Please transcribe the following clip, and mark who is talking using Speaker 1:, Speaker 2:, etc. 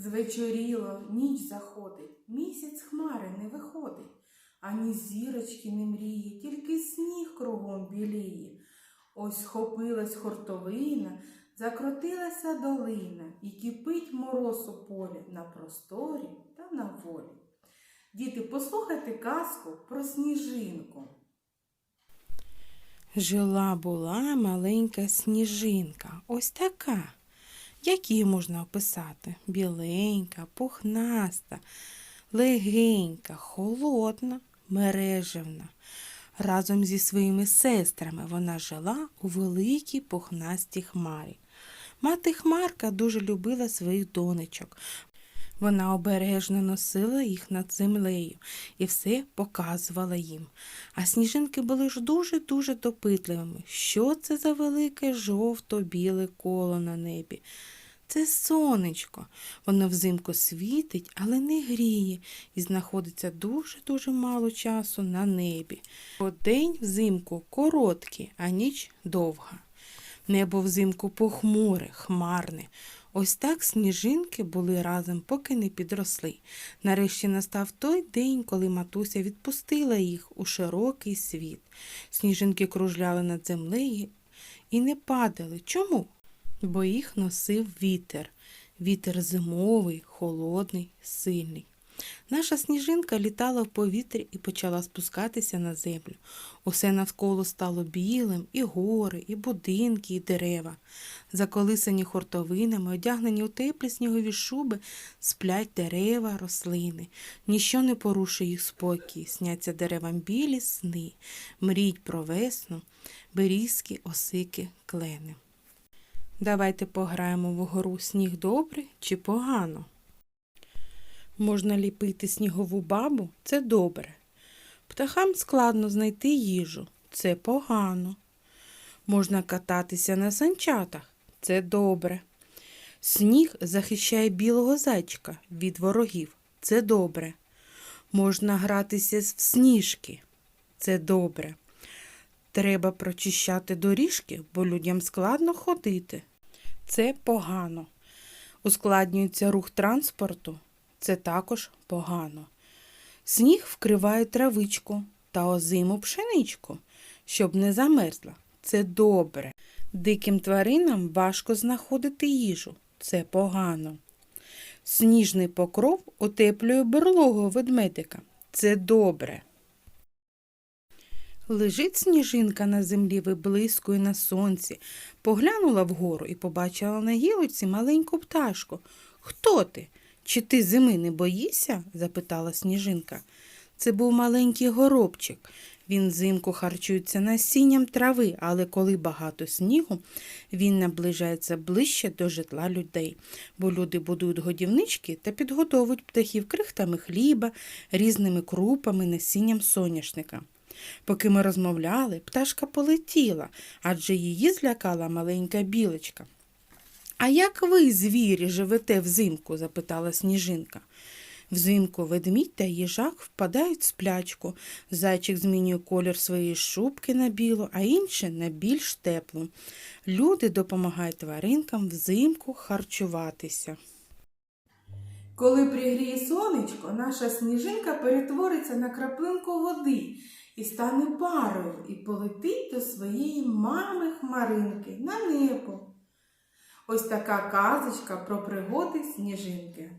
Speaker 1: Звечоріло, ніч заходить, місяць хмари не виходить, ані зірочки не мріє, тільки сніг кругом біліє. Ось схопилась хортовина, закрутилася долина, і кипить мороз у полі на просторі та на волі. Діти, послухайте казку про сніжинку.
Speaker 2: Жила була маленька сніжинка, ось така. Як її можна описати? Біленька, пухнаста, легенька, холодна, мережевна. Разом зі своїми сестрами вона жила у великій пухнастій хмарі. Мати Хмарка дуже любила своїх донечок. Вона обережно носила їх над землею і все показувала їм. А сніжинки були ж дуже-дуже допитливими. Що це за велике жовто-біле коло на небі? Це сонечко. Воно взимку світить, але не гріє і знаходиться дуже-дуже мало часу на небі. Бо день взимку короткий, а ніч довга. Небо взимку похмуре, хмарне. Ось так сніжинки були разом, поки не підросли. Нарешті настав той день, коли матуся відпустила їх у широкий світ. Сніжинки кружляли над землею і не падали. Чому? Бо їх носив вітер. Вітер зимовий, холодний, сильний. Наша сніжинка літала в повітрі і почала спускатися на землю. Усе навколо стало білим, і гори, і будинки, і дерева. Заколисані хортовинами, одягнені у теплі снігові шуби, сплять дерева, рослини. Ніщо не порушує їх спокій, сняться деревам білі сни, мріють про весну, берізки, осики, клени. Давайте пограємо в гру сніг добре чи погано. Можна ліпити снігову бабу це добре. Птахам складно знайти їжу це погано. Можна кататися на санчатах це добре. Сніг захищає білого зайчика від ворогів це добре. Можна гратися в сніжки це добре. Треба прочищати доріжки, бо людям складно ходити. Це погано. Ускладнюється рух транспорту. Це також погано. Сніг вкриває травичку та озиму пшеничку, щоб не замерзла. Це добре. Диким тваринам важко знаходити їжу. Це погано. Сніжний покров утеплює берлогу ведмедика. Це добре. Лежить сніжинка на землі, виблискує на сонці. Поглянула вгору і побачила на гілочці маленьку пташку. Хто ти? Чи ти зими не боїшся? запитала сніжинка. Це був маленький горобчик. Він взимку харчується насінням трави, але коли багато снігу, він наближається ближче до житла людей, бо люди будують годівнички та підготовують птахів крихтами хліба, різними крупами, насінням соняшника. Поки ми розмовляли, пташка полетіла, адже її злякала маленька білочка. А як ви, звірі, живете взимку? запитала сніжинка. Взимку ведмідь та їжак впадають в сплячку. Зайчик змінює колір своєї шубки на білу, а інше на більш теплу. Люди допомагають тваринкам взимку харчуватися.
Speaker 1: Коли пригріє сонечко, наша сніжинка перетвориться на краплинку води і стане парою, і полетить до своєї мами хмаринки на небо. Ось така казочка про пригоди сніжинки.